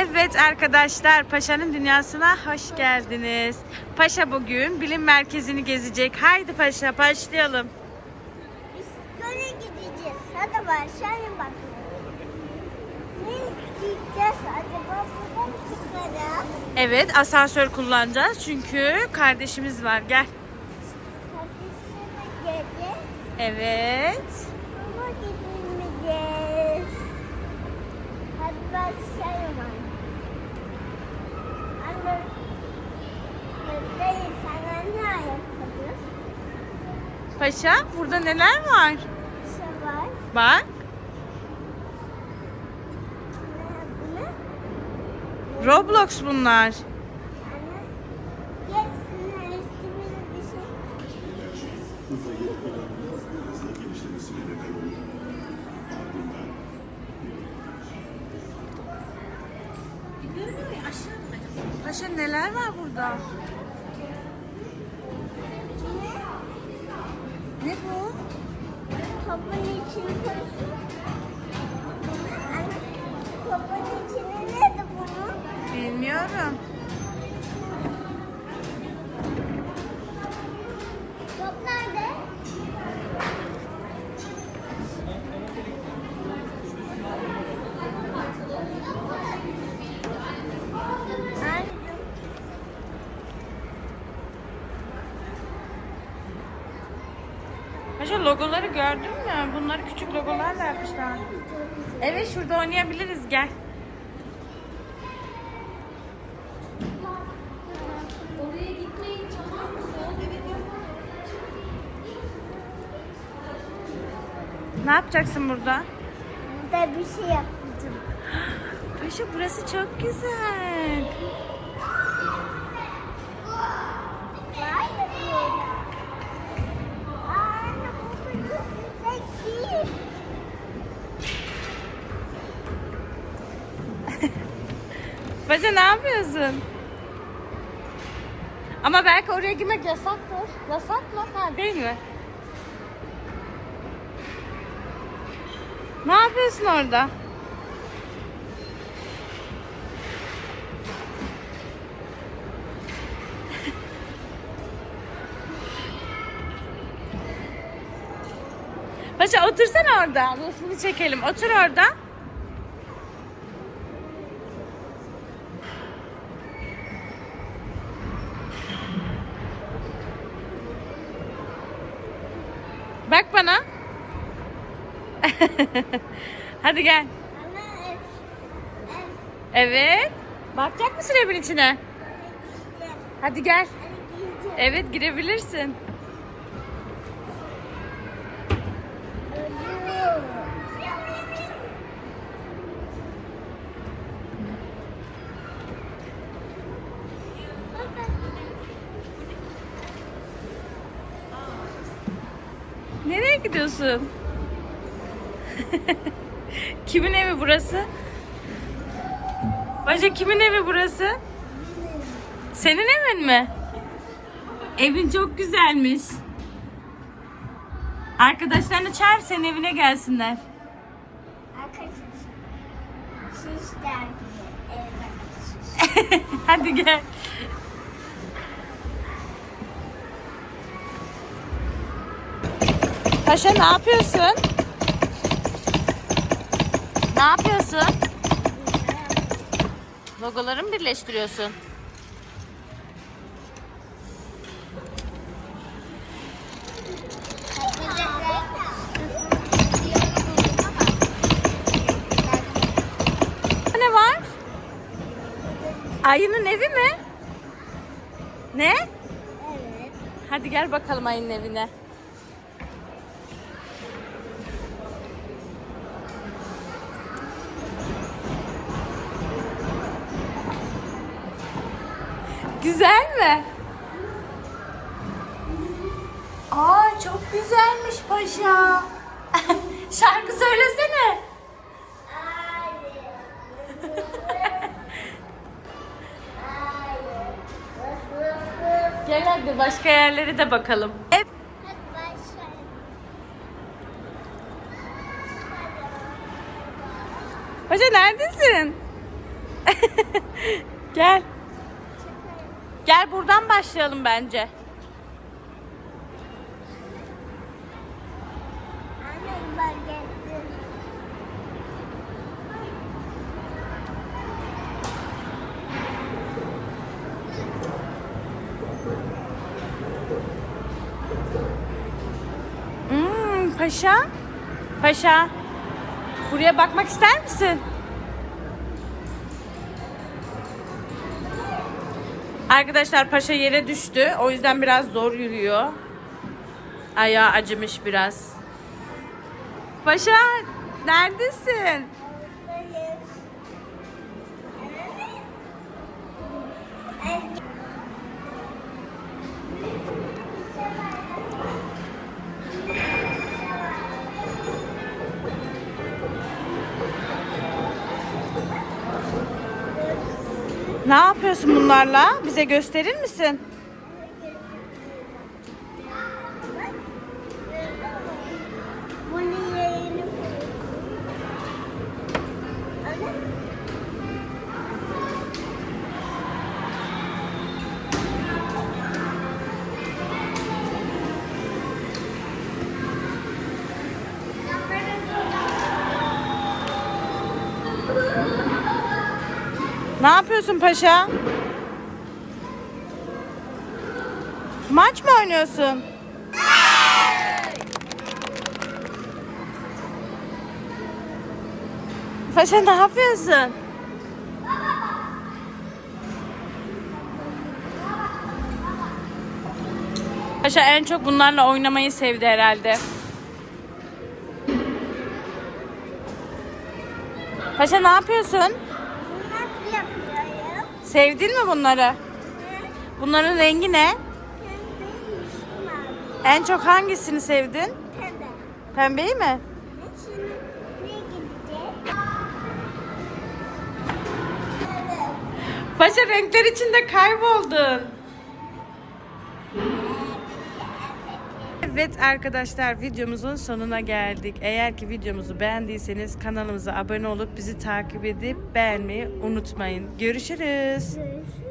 Evet arkadaşlar Paşa'nın dünyasına hoş geldiniz. Paşa bugün bilim merkezini gezecek. Haydi Paşa başlayalım. Biz böyle gideceğiz. Hadi başlayalım bakalım. Ne gideceğiz acaba? Buradan çıkarız. Evet asansör kullanacağız çünkü kardeşimiz var gel. Kardeşime geldi. Evet. Ama gidemeyeceğiz. Hadi başlayalım anne. Anne. Bebeği sana ne ayakkabı? Paşa burada neler var? Şey var. Bak? Roblox bunlar. Anne. Gelsin üstümüze bir şey. Paşa neler var burada? Ne bu? Topun içine koysun. Paşa logoları gördün mü? Bunları küçük logolarla yapmışlar. Evet şurada oynayabiliriz gel. Oraya gitmeyin tamam mı? Ne yapacaksın burada? burada bir şey yapacağım. Paşa burası çok güzel. Vay be böyle. Anne, bu çok güzel değil. Paşa ne yapıyorsun? Ama belki oraya girmek yasaktır. Yasak mı? Ha değil mi? Ne yapıyorsun orada? Paşa otursana orada. Resmini çekelim. Otur orada. Bak bana. Hadi gel. Evet. Bakacak mısın evin içine? Hadi gel. Evet girebilirsin. Nereye gidiyorsun? kimin evi burası? Başka kimin evi burası? Senin evin mi? Evin çok güzelmiş. Arkadaşlarını çağır senin evine gelsinler. Hadi gel. Paşa ne yapıyorsun? Ne yapıyorsun? Logoları mı birleştiriyorsun? Ne var? Ayının evi mi? Ne? Evet. Hadi gel bakalım ayının evine. Güzel mi? Aa çok güzelmiş paşa. Şarkı söylesene. Gel hadi başka yerlere de bakalım. Hep. Paşa neredesin? Gel. Gel buradan başlayalım bence. Hmm, paşa. Paşa. Buraya bakmak ister misin? Arkadaşlar paşa yere düştü. O yüzden biraz zor yürüyor. Ayağı acımış biraz. Paşa neredesin? Ne yapıyorsun bunlarla? Bize gösterir misin? Ne yapıyorsun paşa? Maç mı oynuyorsun? Paşa ne yapıyorsun? Paşa en çok bunlarla oynamayı sevdi herhalde. Paşa ne yapıyorsun? Sevdin mi bunları? Bunların rengi ne? En çok hangisini sevdin? Pembe. Pembeyi mi? Paşa renkler içinde kayboldun. Evet arkadaşlar videomuzun sonuna geldik. Eğer ki videomuzu beğendiyseniz kanalımıza abone olup bizi takip edip beğenmeyi unutmayın. Görüşürüz. Görüşürüz.